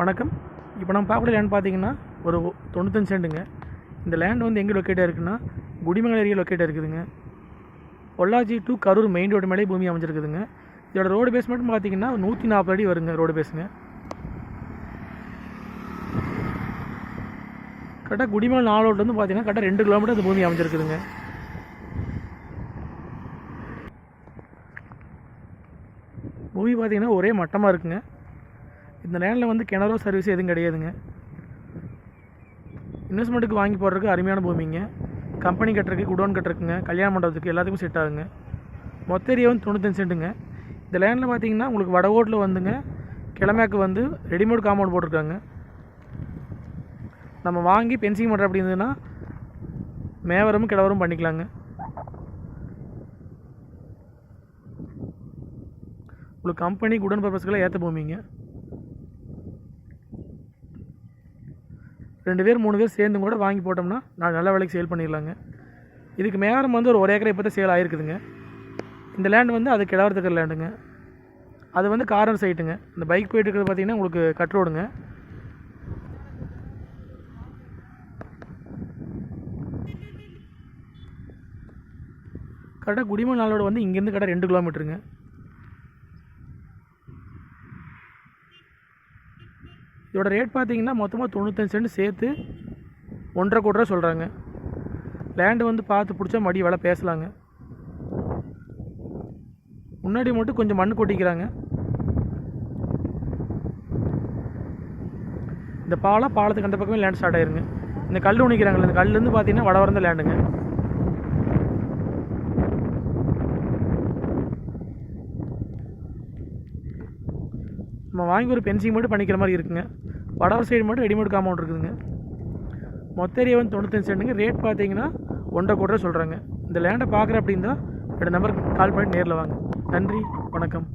வணக்கம். இப்போ நம்ம பார்க்கக்கூடிய லேண்ட் பார்த்தீங்கன்னா ஒரு தொண்ணூத்தஞ்சு சென்ட்டுங்க இந்த லேண்ட் வந்து எங்கே லொக்கேட்டாக இருக்குன்னா குடிமங்கல் ஏரியா லொக்கேட்டாக இருக்குதுங்க. Pollachi to Karur main road மேலே பூமி அமைஞ்சிருக்குதுங்க. இதோட ரோடு பேஸ் மட்டும் பார்த்தீங்கன்னா நூற்றி நாற்பது அடி வருங்க ரோடு பேஸுங்க கரெக்டாக குடிமங்கலம் நாலு ரோட்லேருந்து பார்த்தீங்கன்னா கரெக்டாக ரெண்டு கிலோமீட்டர் இந்த பூமி அமைஞ்சிருக்குதுங்க. பூமி பார்த்தீங்கன்னா ஒரே மட்டமாக இருக்குங்க. இந்த லேண்டில் வந்து கிணறோ சர்வீஸ் எதுவும் கிடையாதுங்க. இன்வெஸ்ட்மெண்ட்டுக்கு வாங்கி போடுறதுக்கு அருமையான பூமிங்க. கம்பெனி கட்டுறதுக்கு குடோன் கட்டுறதுக்குங்க கல்யாண மண்டபத்துக்கு எல்லாத்துக்கும் செட் ஆகுங்க. மொத்த ஏரியா வந்து தொண்ணூத்தஞ்சு சென்ட்டுங்க இந்த லேண்டில் பார்த்தீங்கன்னா உங்களுக்கு வடகோட்டில் வந்துங்க. கிழமைக்கு வந்து ரெடிமேட் காம்பவுண்ட் போட்டிருக்காங்க. நம்ம வாங்கி பென்சிங் பண்ணுற அப்படி இருந்ததுன்னா மேவரமும் கிழவரும் பண்ணிக்கலாங்க. உங்களுக்கு கம்பெனி குடன் பர்பஸ்க்கெல்லாம் ஏற்ற பூமிங்க. ரெண்டு பேர் மூணு பேர் சேர்ந்து கூட வாங்கி போட்டோம்னா நான் நல்ல விலைக்கு சேல் பண்ணிடலாங்க. இதுக்கு மேரம் வந்து ஒரு ஒரு ஏக்கரை இப்போ தான் சேல் ஆகிருக்குதுங்க இந்த லேண்ட் வந்து அது கிழவரத்துக்கிற லேண்டுங்க அது வந்து கார்னர் சைட்டுங்க இந்த பைக் போயிட்டு இருக்கிறது பார்த்தீங்கன்னா உங்களுக்கு கட் ரோடுங்க கரெக்டாக குடிமல் நாளோட வந்து இங்கேருந்து கடை ரெண்டு கிலோமீட்டருங்க இதோட ரேட் பார்த்தீங்கன்னா மொத்தமாக தொண்ணூத்தஞ்சு சென்ட் சேர்த்து ஒன்றரை கோடி ரூபா சொல்கிறாங்க லேண்டு வந்து பார்த்து பிடிச்சா மடி விலை பேசலாங்க. முன்னாடி மட்டும் கொஞ்சம் மண் கொட்டிக்கிறாங்க. இந்த பாலம் பாலத்துக்கு அந்த பக்கமே லேண்ட் ஸ்டார்ட் ஆயிருங்க. இந்த கல் உணிக்கிறாங்கல்ல இந்த கல்லுலேருந்து பார்த்தீங்கன்னா வடவரந்த லேண்டுங்க நம்ம வாங்கி ஒரு பென்சிங் மட்டும் பண்ணிக்கிற மாதிரி இருக்குங்க. வடவர் சைடு மட்டும் ரெடிமேட் காம்பவுண்ட் இருக்குதுங்க. மொத்த ஏரியா வந்து தொண்ணூத்தஞ்சு சென்ட்டுங்க ரேட் பார்த்தீங்கன்னா ஒன்றரை கோடி ரூபா சொல்கிறாங்க இந்த லேண்டை பார்க்குற அப்படின்னா ரெண்டு நம்பருக்கு கால் பண்ணி நேரில் வாங்க. நன்றி வணக்கம்.